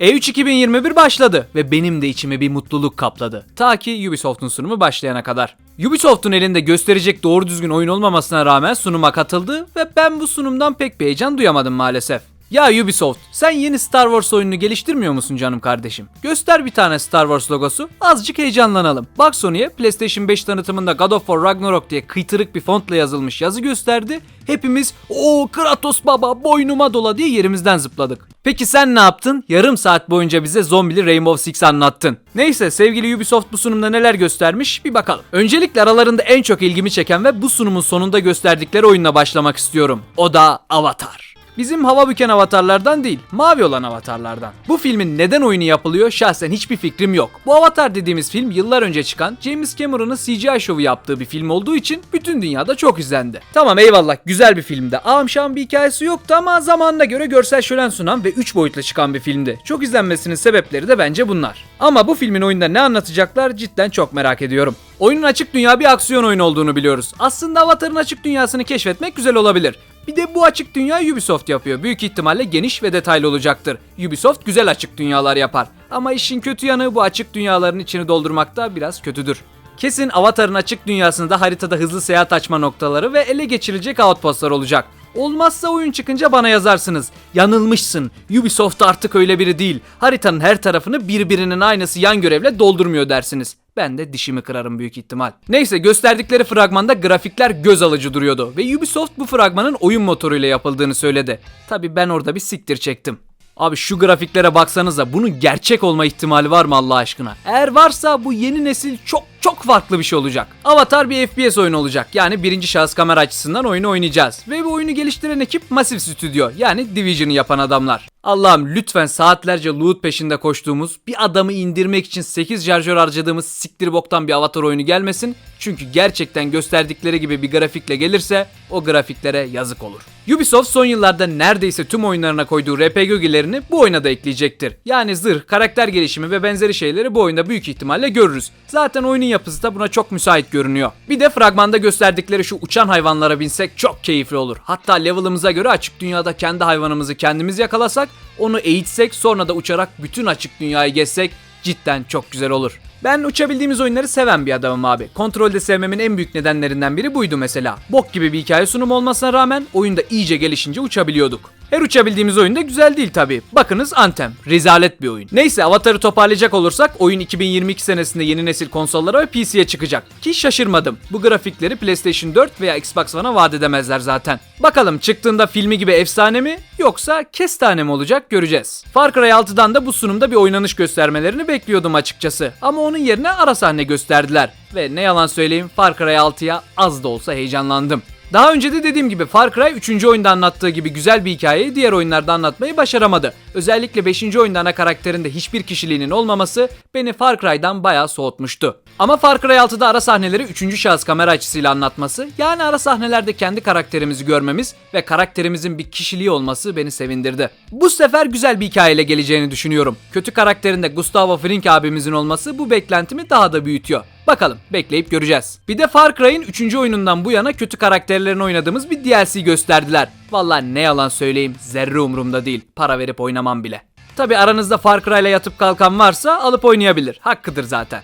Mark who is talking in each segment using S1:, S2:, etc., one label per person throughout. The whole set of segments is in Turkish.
S1: E3 2021 başladı ve benim de içimi bir mutluluk kapladı. Ta ki Ubisoft'un sunumu başlayana kadar. Ubisoft'un elinde gösterecek doğru düzgün oyun olmamasına rağmen sunuma katıldı ve ben bu sunumdan pek bir heyecan duyamadım maalesef. Ya Ubisoft, sen yeni Star Wars oyununu geliştirmiyor musun canım kardeşim? Göster bir tane Star Wars logosu, azıcık heyecanlanalım. Bak Sony'e PlayStation 5 tanıtımında God of War Ragnarok diye kıytırık bir fontla yazılmış yazı gösterdi. Hepimiz o Kratos baba boynuma dola diye yerimizden zıpladık. Peki sen ne yaptın? Yarım saat boyunca bize zombili Rainbow Six anlattın. Neyse sevgili Ubisoft bu sunumda neler göstermiş bir bakalım. Öncelikle aralarında en çok ilgimi çeken ve bu sunumun sonunda gösterdikleri oyunla başlamak istiyorum. O da Avatar. Bizim hava büken avatarlardan değil, mavi olan avatarlardan. Bu filmin neden oyunu yapılıyor şahsen hiçbir fikrim yok. Bu Avatar dediğimiz film yıllar önce çıkan James Cameron'ın CGI şovu yaptığı bir film olduğu için bütün dünyada çok izlendi. Tamam eyvallah güzel bir filmdi. Amşan bir hikayesi yoktu ama zamanına göre görsel şölen sunan ve 3 boyutlu çıkan bir filmdi. Çok izlenmesinin sebepleri de bence bunlar. Ama bu filmin oyunda ne anlatacaklar cidden çok merak ediyorum. Oyunun açık dünya bir aksiyon oyunu olduğunu biliyoruz. Aslında Avatar'ın açık dünyasını keşfetmek güzel olabilir. Bir de bu açık dünya Ubisoft yapıyor. Büyük ihtimalle geniş ve detaylı olacaktır. Ubisoft güzel açık dünyalar yapar. Ama işin kötü yanı bu açık dünyaların içini doldurmakta biraz kötüdür. Kesin Avatar'ın açık dünyasında haritada hızlı seyahat açma noktaları ve ele geçirilecek outpostlar olacak. Olmazsa oyun çıkınca bana yazarsınız. Yanılmışsın. Ubisoft artık öyle biri değil. Haritanın her tarafını birbirinin aynısı yan görevle doldurmuyor dersiniz. Ben de dişimi kırarım büyük ihtimal. Neyse gösterdikleri fragmanda grafikler göz alıcı duruyordu ve Ubisoft bu fragmanın oyun motoruyla yapıldığını söyledi. Tabi ben orada bir siktir çektim. Abi şu grafiklere baksanıza bunun gerçek olma ihtimali var mı Allah aşkına? Eğer varsa bu yeni nesil çok çok farklı bir şey olacak. Avatar bir FPS oyunu olacak. Yani birinci şahıs kamera açısından oyunu oynayacağız. Ve bu oyunu geliştiren ekip Massive Studio yani Division'ı yapan adamlar. Allah'ım lütfen saatlerce loot peşinde koştuğumuz, bir adamı indirmek için 8 şarjör harcadığımız siktir boktan bir avatar oyunu gelmesin. Çünkü gerçekten gösterdikleri gibi bir grafikle gelirse o grafiklere yazık olur. Ubisoft son yıllarda neredeyse tüm oyunlarına koyduğu RPG ögelerini bu oyuna da ekleyecektir. Yani zırh, karakter gelişimi ve benzeri şeyleri bu oyunda büyük ihtimalle görürüz. Zaten oyunun yapısı da buna çok müsait görünüyor. Bir de fragmanda gösterdikleri şu uçan hayvanlara binsek çok keyifli olur. Hatta level'ımıza göre açık dünyada kendi hayvanımızı kendimiz yakalasak, onu eğitsek sonra da uçarak bütün açık dünyayı gezsek cidden çok güzel olur. Ben uçabildiğimiz oyunları seven bir adamım abi. Kontrolde sevmemin en büyük nedenlerinden biri buydu mesela. Bok gibi bir hikaye sunumu olmasına rağmen oyunda iyice gelişince uçabiliyorduk. Her uçabildiğimiz oyun da güzel değil tabi. Bakınız Anthem. Rezalet bir oyun. Neyse Avatar'ı toparlayacak olursak oyun 2022 senesinde yeni nesil konsollara ve PC'ye çıkacak. Ki şaşırmadım. Bu grafikleri PlayStation 4 veya Xbox One'a vaat edemezler zaten. Bakalım çıktığında filmi gibi efsane mi yoksa kestane mi olacak göreceğiz. Far Cry 6'dan da bu sunumda bir oynanış göstermelerini bekliyordum açıkçası. Ama onun yerine ara sahne gösterdiler. Ve ne yalan söyleyeyim Far Cry 6'ya az da olsa heyecanlandım. Daha önce de dediğim gibi Far Cry 3. oyunda anlattığı gibi güzel bir hikayeyi diğer oyunlarda anlatmayı başaramadı. Özellikle 5. oyunda ana karakterinde hiçbir kişiliğinin olmaması beni Far Cry'dan bayağı soğutmuştu. Ama Far Cry 6'da ara sahneleri 3. şahıs kamera açısıyla anlatması, yani ara sahnelerde kendi karakterimizi görmemiz ve karakterimizin bir kişiliği olması beni sevindirdi. Bu sefer güzel bir hikayeyle geleceğini düşünüyorum. Kötü karakterinde Gustavo Fring abimizin olması bu beklentimi daha da büyütüyor. Bakalım bekleyip göreceğiz. Bir de Far Cry'in 3. oyunundan bu yana kötü karakterlerini oynadığımız bir DLC gösterdiler. Vallahi ne yalan söyleyeyim zerre umurumda değil. Para verip oynamam bile. Tabi aranızda Far Cry'la yatıp kalkan varsa alıp oynayabilir. Hakkıdır zaten.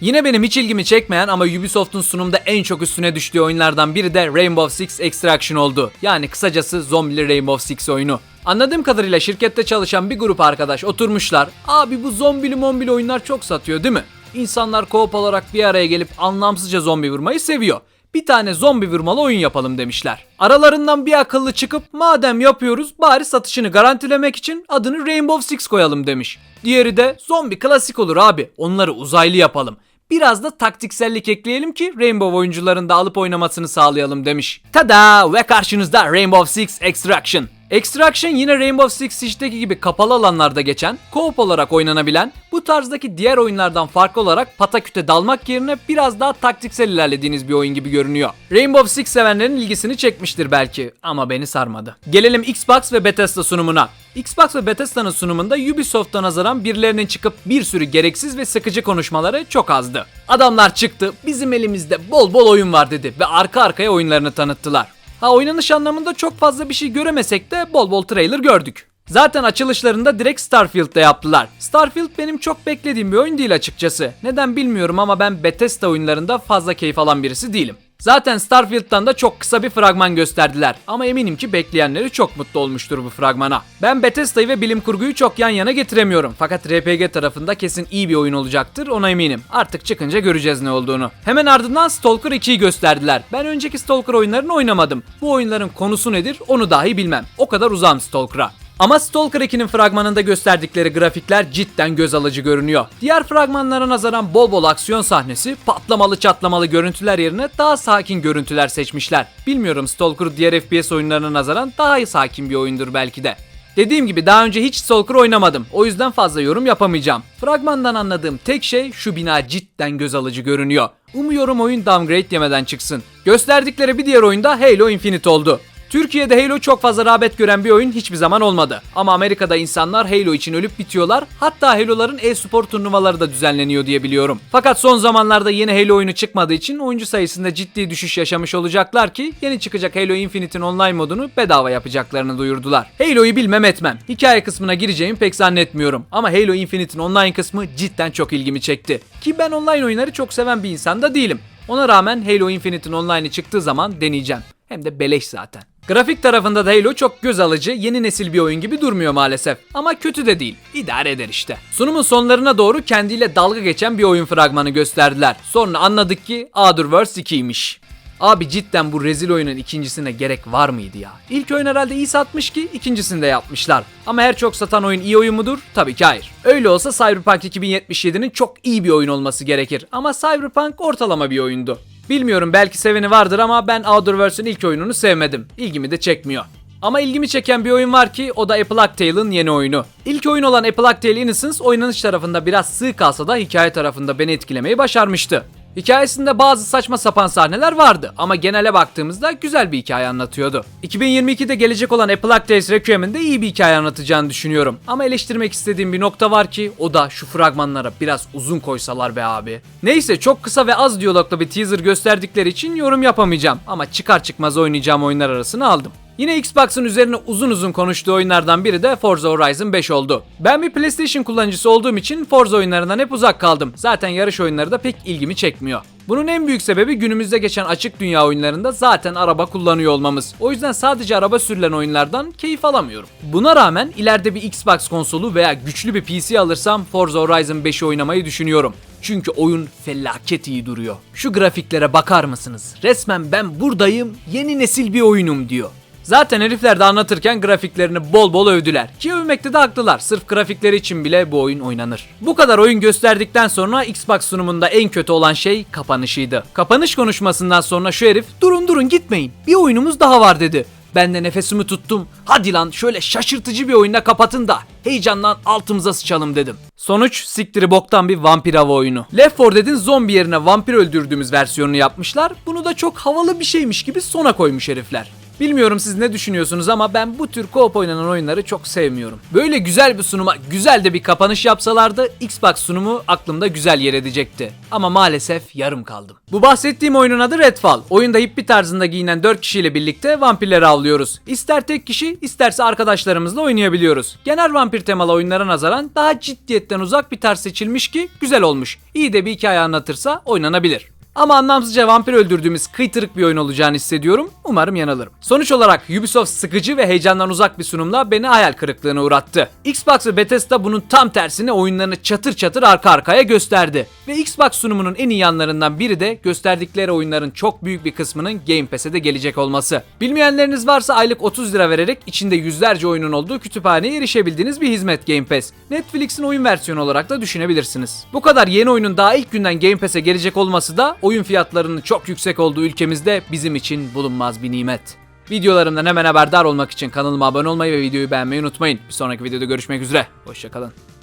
S1: Yine benim hiç ilgimi çekmeyen ama Ubisoft'un sunumda en çok üstüne düştüğü oyunlardan biri de Rainbow Six Extraction oldu. Yani kısacası zombili Rainbow Six oyunu. Anladığım kadarıyla şirkette çalışan bir grup arkadaş oturmuşlar. Abi bu zombili mombili oyunlar çok satıyor değil mi? İnsanlar co-op olarak bir araya gelip anlamsızca zombi vurmayı seviyor. Bir tane zombi vurmalı oyun yapalım demişler. Aralarından bir akıllı çıkıp madem yapıyoruz bari satışını garantilemek için adını Rainbow Six koyalım demiş. Diğeri de zombi klasik olur abi onları uzaylı yapalım. Biraz da taktiksellik ekleyelim ki Rainbow oyuncuların da alıp oynamasını sağlayalım demiş. Tada ve karşınızda Rainbow Six Extraction. Extraction yine Rainbow Six Siege'deki gibi kapalı alanlarda geçen, co-op olarak oynanabilen, bu tarzdaki diğer oyunlardan farklı olarak pataküte dalmak yerine biraz daha taktiksel ilerlediğiniz bir oyun gibi görünüyor. Rainbow Six sevenlerin ilgisini çekmiştir belki ama beni sarmadı. Gelelim Xbox ve Bethesda sunumuna. Xbox ve Bethesda'nın sunumunda Ubisoft'a nazaran birilerinin çıkıp bir sürü gereksiz ve sıkıcı konuşmaları çok azdı. Adamlar çıktı, bizim elimizde bol bol oyun var dedi ve arka arkaya oyunlarını tanıttılar. Ha oynanış anlamında çok fazla bir şey göremesek de bol bol trailer gördük. Zaten açılışlarında direkt Starfield'da yaptılar. Starfield benim çok beklediğim bir oyun değil açıkçası. Neden bilmiyorum ama ben Bethesda oyunlarında fazla keyif alan birisi değilim. Zaten Starfield'dan da çok kısa bir fragman gösterdiler ama eminim ki bekleyenleri çok mutlu olmuştur bu fragmana. Ben Bethesda'yı ve bilim kurguyu çok yan yana getiremiyorum fakat RPG tarafında kesin iyi bir oyun olacaktır ona eminim. Artık çıkınca göreceğiz ne olduğunu. Hemen ardından Stalker 2'yi gösterdiler. Ben önceki Stalker oyunlarını oynamadım. Bu oyunların konusu nedir onu dahi bilmem. O kadar uzağım Stalker'a. Ama Stalker 2'nin fragmanında gösterdikleri grafikler cidden göz alıcı görünüyor. Diğer fragmanlara nazaran bol bol aksiyon sahnesi, patlamalı çatlamalı görüntüler yerine daha sakin görüntüler seçmişler. Bilmiyorum Stalker diğer FPS oyunlarına nazaran daha sakin bir oyundur belki de. Dediğim gibi daha önce hiç Stalker oynamadım. O yüzden fazla yorum yapamayacağım. Fragmandan anladığım tek şey şu bina cidden göz alıcı görünüyor. Umuyorum oyun downgrade yemeden çıksın. Gösterdikleri bir diğer oyunda Halo Infinite oldu. Türkiye'de Halo çok fazla rağbet gören bir oyun hiçbir zaman olmadı. Ama Amerika'da insanlar Halo için ölüp bitiyorlar. Hatta Halo'ların e-spor turnuvaları da düzenleniyor diye biliyorum. Fakat son zamanlarda yeni Halo oyunu çıkmadığı için oyuncu sayısında ciddi düşüş yaşamış olacaklar ki yeni çıkacak Halo Infinite'in online modunu bedava yapacaklarını duyurdular. Halo'yu bilmem etmem. Hikaye kısmına gireceğimi pek zannetmiyorum. Ama Halo Infinite'in online kısmı cidden çok ilgimi çekti. Ki ben online oyunları çok seven bir insan da değilim. Ona rağmen Halo Infinite'in online'ı çıktığı zaman deneyeceğim. Hem de beleş zaten. Grafik tarafında da Halo çok göz alıcı, yeni nesil bir oyun gibi durmuyor maalesef. Ama kötü de değil. İdare eder işte. Sunumun sonlarına doğru kendiyle dalga geçen bir oyun fragmanı gösterdiler. Sonra anladık ki Otherverse 2'ymiş. Abi cidden bu rezil oyunun ikincisine gerek var mıydı ya? İlk oyun herhalde iyi satmış ki ikincisini de yapmışlar. Ama her çok satan oyun iyi oyun mudur? Tabii ki hayır. Öyle olsa Cyberpunk 2077'nin çok iyi bir oyun olması gerekir. Ama Cyberpunk ortalama bir oyundu. Bilmiyorum belki seveni vardır ama ben Outerverse'ün ilk oyununu sevmedim. İlgimi de çekmiyor. Ama ilgimi çeken bir oyun var ki o da Apple Tale'ın yeni oyunu. İlk oyun olan Apple Tale Innocence oynanış tarafında biraz sığ kalsa da hikaye tarafında beni etkilemeyi başarmıştı. Hikayesinde bazı saçma sapan sahneler vardı ama genele baktığımızda güzel bir hikaye anlatıyordu. 2022'de gelecek olan Apple Tales Requiem'in de iyi bir hikaye anlatacağını düşünüyorum. Ama eleştirmek istediğim bir nokta var ki o da şu fragmanlara biraz uzun koysalar be abi. Neyse çok kısa ve az diyaloglu bir teaser gösterdikleri için yorum yapamayacağım ama çıkar çıkmaz oynayacağım oyunlar arasına aldım. Yine Xbox'ın üzerine uzun uzun konuştuğu oyunlardan biri de Forza Horizon 5 oldu. Ben bir PlayStation kullanıcısı olduğum için Forza oyunlarından hep uzak kaldım. Zaten yarış oyunları da pek ilgimi çekmiyor. Bunun en büyük sebebi günümüzde geçen açık dünya oyunlarında zaten araba kullanıyor olmamız. O yüzden sadece araba sürülen oyunlardan keyif alamıyorum. Buna rağmen ileride bir Xbox konsolu veya güçlü bir PC alırsam Forza Horizon 5'i oynamayı düşünüyorum. Çünkü oyun felaket iyi duruyor. Şu grafiklere bakar mısınız? Resmen ben buradayım, yeni nesil bir oyunum diyor. Zaten herifler de anlatırken grafiklerini bol bol övdüler. Ki övmekte de haklılar. Sırf grafikleri için bile bu oyun oynanır. Bu kadar oyun gösterdikten sonra Xbox sunumunda en kötü olan şey kapanışıydı. Kapanış konuşmasından sonra şu herif durun durun gitmeyin bir oyunumuz daha var dedi. Ben de nefesimi tuttum. Hadi lan şöyle şaşırtıcı bir oyunda kapatın da heyecandan altımıza sıçalım dedim. Sonuç siktiri boktan bir vampir hava oyunu. Left 4 Dead'in zombi yerine vampir öldürdüğümüz versiyonunu yapmışlar. Bunu da çok havalı bir şeymiş gibi sona koymuş herifler. Bilmiyorum siz ne düşünüyorsunuz ama ben bu tür co-op oynanan oyunları çok sevmiyorum. Böyle güzel bir sunuma güzel de bir kapanış yapsalardı Xbox sunumu aklımda güzel yer edecekti. Ama maalesef yarım kaldım. Bu bahsettiğim oyunun adı Redfall. Oyunda hippie tarzında giyinen 4 kişiyle birlikte vampirleri avlıyoruz. İster tek kişi isterse arkadaşlarımızla oynayabiliyoruz. Genel vampir temalı oyunlara nazaran daha ciddiyetten uzak bir tarz seçilmiş ki güzel olmuş. İyi de bir hikaye anlatırsa oynanabilir. Ama anlamsızca vampir öldürdüğümüz kıytırık bir oyun olacağını hissediyorum. Umarım yanılırım. Sonuç olarak Ubisoft sıkıcı ve heyecandan uzak bir sunumla beni hayal kırıklığına uğrattı. Xbox ve Bethesda bunun tam tersine oyunlarını çatır çatır arka arkaya gösterdi. Ve Xbox sunumunun en iyi yanlarından biri de gösterdikleri oyunların çok büyük bir kısmının Game Pass'e de gelecek olması. Bilmeyenleriniz varsa aylık 30 lira vererek içinde yüzlerce oyunun olduğu kütüphaneye erişebildiğiniz bir hizmet Game Pass. Netflix'in oyun versiyonu olarak da düşünebilirsiniz. Bu kadar yeni oyunun daha ilk günden Game Pass'e gelecek olması da oyun fiyatlarının çok yüksek olduğu ülkemizde bizim için bulunmaz bir nimet. Videolarımdan hemen haberdar olmak için kanalıma abone olmayı ve videoyu beğenmeyi unutmayın. Bir sonraki videoda görüşmek üzere. Hoşçakalın.